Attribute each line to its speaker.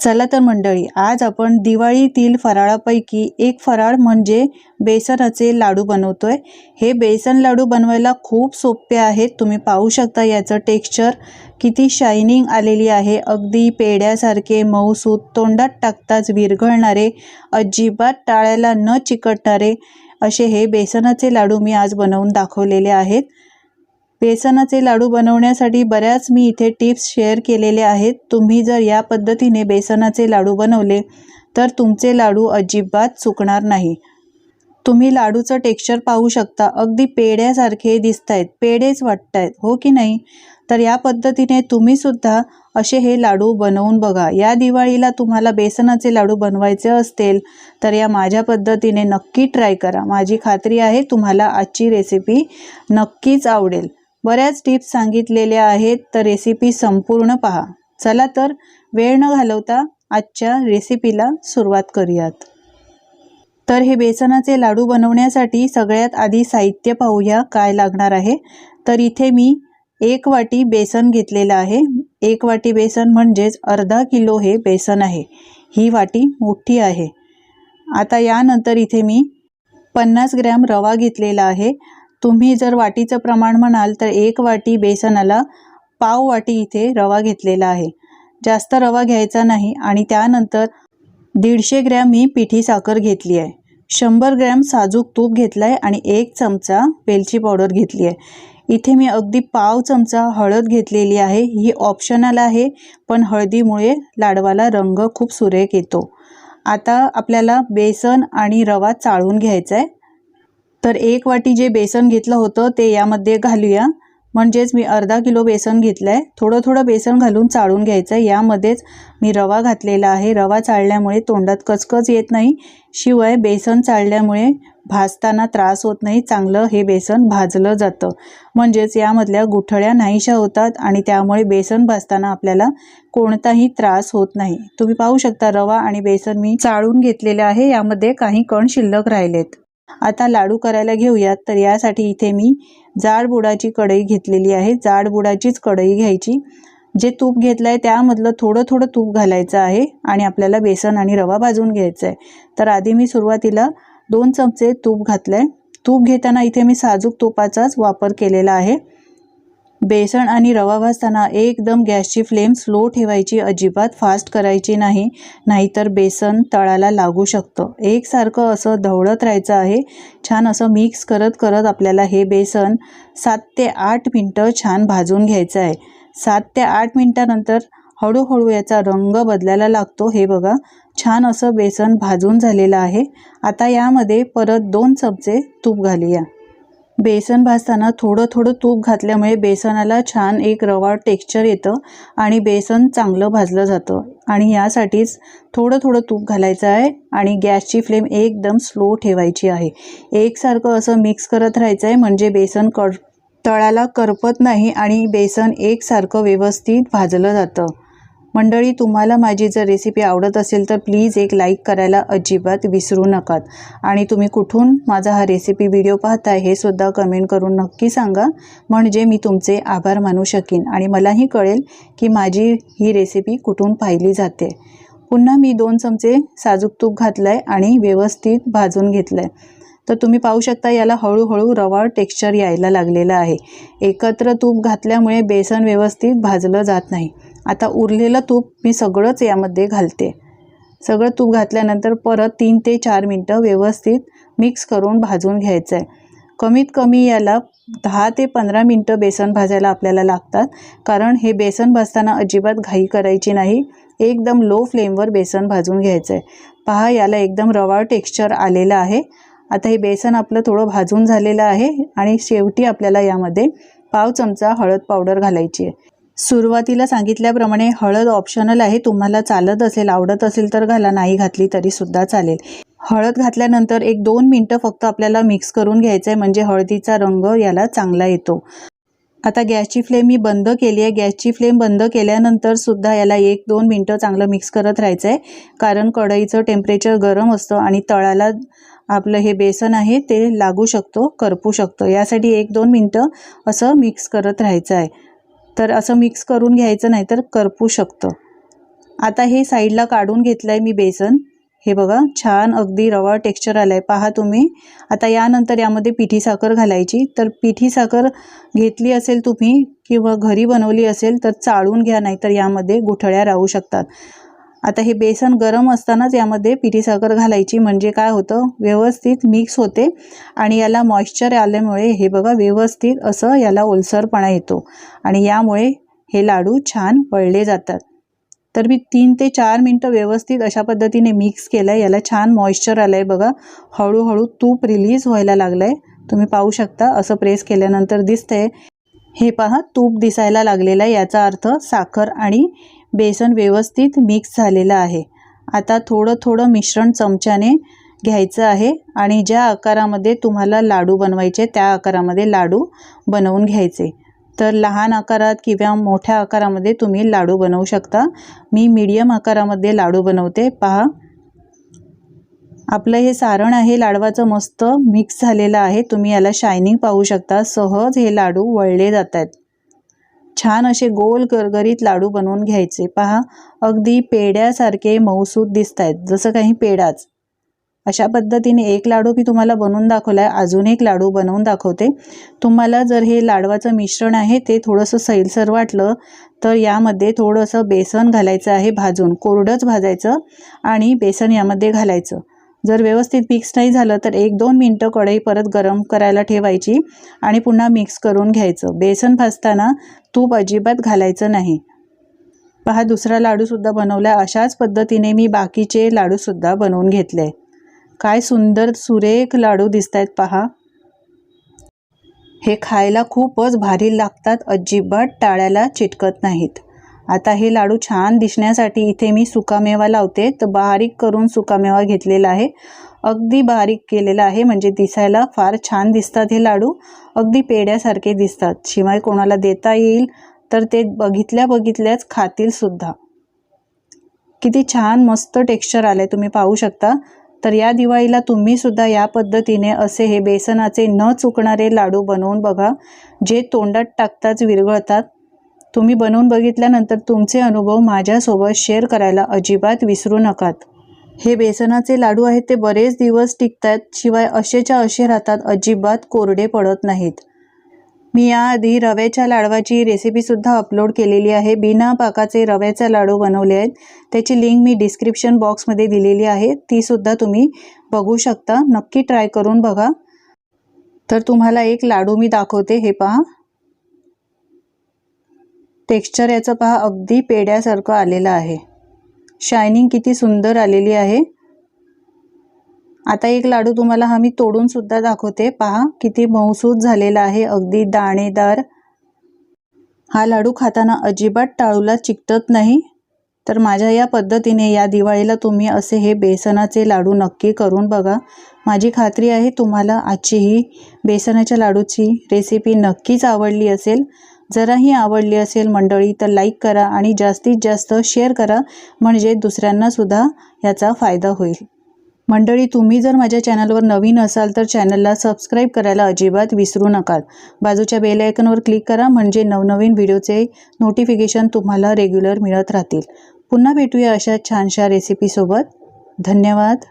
Speaker 1: चला तर मंडळी आज आपण दिवाळीतील फराळापैकी एक फराळ म्हणजे बेसनाचे लाडू बनवतोय. हे बेसन लाडू बनवायला खूप सोपे आहेत. तुम्ही पाहू शकता याचं टेक्स्चर किती शायनिंग आलेली आहे. अगदी पेड्यासारखे मऊसूत तोंडात टाकताच विरघळणारे अजिबात टाळ्याला न चिकटणारे असे हे बेसनाचे लाडू मी आज बनवून दाखवलेले आहेत. बेसनाचे लाडू बनवण्यासाठी बऱ्याच मी इथे टिप्स शेअर केलेले आहेत. तुम्ही जर या पद्धतीने बेसनाचे लाडू बनवले तर तुमचे लाडू अजिबात चुकणार नाही. तुम्ही लाडूचं टेक्स्चर पाहू शकता. अगदी पेड्यासारखे दिसत आहेत पेडेच वाटत आहेत हो की नाही? तर या पद्धतीने तुम्ही सुद्धा असे हे लाडू बनवून बघा. या दिवाळीला तुम्हाला बेसनाचे लाडू बनवायचे असतील तर या माझ्या पद्धतीने नक्की ट्राय करा. माझी खात्री आहे तुम्हाला आजची रेसिपी नक्कीच आवडेल. बऱ्याच टिप्स सांगितलेल्या आहेत तर रेसिपी संपूर्ण पहा. चला तर वेळ न घालवता आजच्या रेसिपीला सुरुवात करूयात. तर हे बेसनाचे लाडू बनवण्यासाठी सगळ्यात आधी साहित्य पाहूया काय लागणार आहे. तर इथे मी एक वाटी बेसन घेतलेलं आहे. एक वाटी बेसन म्हणजेच अर्धा किलो हे बेसन आहे. ही वाटी मोठी आहे. आता यानंतर इथे मी पन्नास ग्रॅम रवा घेतलेला आहे. तुम्ही जर वाटीचं प्रमाण म्हणाल तर एक वाटी बेसनाला पाव वाटी इथे रवा घेतलेला आहे. जास्त रवा घ्यायचा नाही आणि त्यानंतर दीडशे ग्रॅम मी पिठी साखर घेतली आहे. शंभर ग्रॅम साजूक तूप घेतलं आहे आणि एक चमचा वेलची पावडर घेतली आहे. इथे मी अगदी पाव चमचा हळद घेतलेली आहे. ही ऑप्शनल आहे पण हळदीमुळे लाडवाला रंग खूप सुरेख येतो. आता आपल्याला बेसन आणि रवा चाळून घ्यायचा आहे तर एक वाटी जे बेसन घेतलं होतं ते यामध्ये घालूया. म्हणजेच मी अर्धा किलो बेसन घेतलं आहे थोडं थोडं बेसन घालून चाळून घ्यायचं आहे यामध्येच मी रवा घातलेला आहे. रवा चाळल्यामुळे तोंडात कचकच येत नाही. शिवाय बेसन चाळल्यामुळे भाजताना त्रास होत नाही. चांगलं हे बेसन भाजलं जातं. म्हणजेच यामधल्या गुठळ्या नाहीशा होतात आणि त्यामुळे बेसन भाजताना आपल्याला कोणताही त्रास होत नाही. तुम्ही पाहू शकता रवा आणि बेसन मी चाळून घेतलेलं आहे. यामध्ये काही कण शिल्लक राहिलेत. आता लाडू करायला घेऊयात. तर यासाठी इथे मी जाड बुडाची कढई घेतलेली आहे. जाड बुडाचीच कढई घ्यायची. जे तूप घेतलं आहे त्यामधलं थोडं थोडं तूप घालायचं आहे आणि आपल्याला बेसन आणि रवा भाजून घ्यायचा आहे तर आधी मी सुरुवातीला दोन चमचे तूप घातलं आहे तूप घेताना इथे मी साजूक तुपाचाच वापर केलेला आहे. बेसन आणि रवा भाजताना एकदम गॅसची फ्लेम स्लो ठेवायची अजिबात फास्ट करायची नाही नाहीतर बेसन तळाला लागू शकतं. एकसारखं असं ढवळत राहायचं आहे. छान असं मिक्स करत करत आपल्याला हे बेसन सात ते आठ मिनटं छान भाजून घ्यायचं आहे. सात ते आठ मिनटानंतर हळूहळू याचा रंग बदलायला लागतो. हे बघा छान असं बेसन भाजून झालेलं आहे. आता यामध्ये परत दोन चमचे तूप घालूया. बेसन भाजताना थोडं थोडं तूप घातल्यामुळे बेसनाला छान एक रवा टेक्स्चर येतं आणि बेसन चांगलं भाजलं जातं. आणि यासाठीच थोडं थोडं तूप घालायचं आहे आणि गॅसची फ्लेम एकदम स्लो ठेवायची आहे. एकसारखं असं मिक्स करत राहायचं आहे म्हणजे बेसन कड तळाला करपत नाही आणि बेसन एकसारखं व्यवस्थित भाजलं जातं. मंडळी तुम्हाला माझी जर रेसिपी आवडत असेल तर प्लीज एक लाईक करायला अजिबात विसरू नकात आणि तुम्ही कुठून माझा हा रेसिपी व्हिडिओ पाहताय हे सुद्धा कमेंट करून नक्की सांगा. म्हणजे मी तुमचे आभार मानू शकेन. आणि मलाही कळेल की माझी ही रेसिपी कुठून पाहिली जाते. पुन्हा मी दोन चमचे साजूक तूप घातलं आहे आणि व्यवस्थित भाजून घेतलं आहे तर तुम्ही पाहू शकता याला हळूहळू रवाळ टेक्स्चर यायला लागलेलं आहे. एकत्र तूप घातल्यामुळे बेसन व्यवस्थित भाजलं जात नाही. आता उरलेलं तूप मी सगळंच यामध्ये घालते. सगळं तूप घातल्यानंतर परत तीन ते चार मिनटं व्यवस्थित मिक्स करून भाजून घ्यायचं आहे कमीत कमी याला दहा ते पंधरा मिनटं बेसन भाजायला आपल्याला लागतात कारण हे बेसन भाजताना अजिबात घाई करायची नाही. एकदम लो फ्लेमवर बेसन भाजून घ्यायचं आहे पहा याला एकदम रवाळ टेक्स्चर आलेलं आहे. आता हे बेसन आपलं थोडं भाजून झालेलं आहे आणि शेवटी आपल्याला यामध्ये पाव चमचा हळद पावडर घालायची आहे. सुरुवातीला सांगितल्याप्रमाणे हळद ऑप्शनल आहे तुम्हाला चालत असेल आवडत असेल तर घाला नाही घातली तरी सुद्धा चालेल. हळद घातल्यानंतर एक दोन मिनटं फक्त आपल्याला मिक्स करून घ्यायचं आहे म्हणजे हळदीचा रंग याला चांगला येतो. आता गॅसची फ्लेम मी बंद केली आहे. गॅसची फ्लेम बंद केल्यानंतर सुद्धा याला एक दोन मिनटं चांगलं मिक्स करत राहायचं आहे कारण कढईचं टेम्परेचर गरम असतं आणि तळाला आपलं हे बेसन आहे ते लागू शकतो करपू शकतो. यासाठी एक दोन मिनटं असं मिक्स करत राहायचं आहे तर असं मिक्स करून घ्यायचं नाही तर करपू शकतं. आता हे साईडला काढून घेतलं आहे मी बेसन. हे बघा छान अगदी रवा टेक्स्चर आलाय. आहे पहा तुम्ही. आता यानंतर यामध्ये पिठी साखर घालायची. तर पिठी साखर घेतली असेल तुम्ही किंवा घरी बनवली असेल तर चाळून घ्या नाहीतर यामध्ये गुठळ्या राहू शकतात. आता हे बेसन गरम असतानाच यामध्ये पिठी साखर घालायची. म्हणजे काय होतं? व्यवस्थित मिक्स होते आणि याला मॉइश्चर आल्यामुळे हे बघा व्यवस्थित असं याला ओलसरपणा येतो आणि यामुळे हे लाडू छान वळले जातात. तर मी तीन ते चार मिनटं व्यवस्थित अशा पद्धतीने मिक्स केलं आहे याला छान मॉइश्चर आलं आहे बघा. हळूहळू तूप रिलीज व्हायला लागलं आहे तुम्ही पाहू शकता असं प्रेस केल्यानंतर दिसतंय. हे पहा तूप दिसायला लागलेलं आहे. याचा अर्थ साखर आणि बेसन व्यवस्थित मिक्स झालेलं आहे. आता थोडं थोडं मिश्रण चमच्याने घ्यायचं आहे आणि ज्या आकारामध्ये तुम्हाला लाडू बनवायचे त्या आकारामध्ये लाडू बनवून घ्यायचे. तर लहान आकारात किंवा मोठ्या आकारामध्ये तुम्ही लाडू बनवू शकता. मी मीडियम आकारामध्ये लाडू बनवते. पहा. आपलं हे सारण आहे लाडवाचं मस्त मिक्स झालेलं आहे. तुम्ही याला शायनिंग पाहू शकता. सहज हे लाडू वळले जात आहेत छान असे गोल गरगरीत लाडू बनवून घ्यायचे. पहा अगदी पेड्यासारखे मऊसूद दिसत आहेत जसं काही पेडाच अशा पद्धतीने एक लाडू मी तुम्हाला बनवून दाखवला आहे अजून एक लाडू बनवून दाखवते. तुम्हाला जर हे लाडवाचं मिश्रण आहे ते थोडंसं सैलसर वाटलं तर यामध्ये थोडंसं बेसन घालायचं आहे भाजून कोरडंच भाजायचं आणि बेसन यामध्ये घालायचं. जर व्यवस्थित मिक्स नाही झालं तर एक दोन मिनटं कढई परत गरम करायला ठेवायची आणि पुन्हा मिक्स करून घ्यायचं. बेसन भाजताना तूप अजिबात घालायचं नाही. पहा दुसरा लाडूसुद्धा बनवला. अशाच पद्धतीने मी बाकीचे लाडूसुद्धा बनवून घेतले. काय सुंदर सुरेख लाडू दिसत आहेत पहा. हे खायला खूपच भारी लागतात. अजिबात टाळ्याला चिटकत नाहीत. आता हे लाडू छान दिसण्यासाठी इथे मी सुकामेवा लावते. तर बारीक करून सुकामेवा घेतलेला आहे. अगदी बारीक केलेला आहे म्हणजे दिसायला फार छान दिसतात हे लाडू. अगदी पेड्यासारखे दिसतात. शिवाय कोणाला देता येईल तर ते बघितल्या बघितल्याच खातील सुद्धा. किती छान मस्त टेक्स्चर आलं आहे तुम्ही पाहू शकता. तर या दिवाळीला तुम्ही सुद्धा या पद्धतीने असे हे बेसनाचे न चुकणारे लाडू बनवून बघा. जे तोंडात टाकताच विरघळतात. तुम्ही बनवून बघितल्यानंतर तुमचे अनुभव माझ्यासोबत शेअर करायला अजिबात विसरू नकात. हे बेसनाचे लाडू आहेत ते बरेच दिवस टिकतात शिवाय असेच्या असे राहतात अजिबात कोरडे पडत नाहीत. मी याआधी रव्याच्या लाडवाची रेसिपीसुद्धा अपलोड केलेली आहे. बिना पाकाचे रव्याचे लाडू बनवले आहेत. त्याची लिंक मी डिस्क्रिप्शन बॉक्समध्ये दिलेली आहे. तीसुद्धा तुम्ही बघू शकता. नक्की ट्राय करून बघा. तर तुम्हाला एक लाडू मी दाखवते. हे पहा. टेक्स्चर याचं पहा अगदी पेड्यासारखं आलेलं आहे. शायनिंग किती सुंदर आलेली आहे. आता एक लाडू तुम्हाला हा मी तोडून सुद्धा दाखवते. पहा किती मऊसूद झालेला आहे अगदी दाणेदार. हा लाडू खाताना अजिबात टाळूला चिकटत नाही. तर माझ्या या पद्धतीने या दिवाळीला तुम्ही असे हे बेसनाचे लाडू नक्की करून बघा. माझी खात्री आहे तुम्हाला आजची ही बेसनाच्या लाडूची रेसिपी नक्कीच आवडली असेल. जराही आवडली असेल मंडळी तर लाईक करा आणि जास्तीत जास्त शेअर करा. म्हणजे दुसऱ्यांनासुद्धा याचा फायदा होईल. मंडळी तुम्ही जर माझ्या चॅनलवर नवीन असाल तर चॅनलला सबस्क्राईब करायला अजिबात विसरू नका बाजूच्या बेल आयकनवर क्लिक करा म्हणजे नवनवीन व्हिडिओचे नोटिफिकेशन तुम्हाला रेग्युलर मिळत राहतील. पुन्हा भेटूया अशा छानशा रेसिपीसोबत धन्यवाद.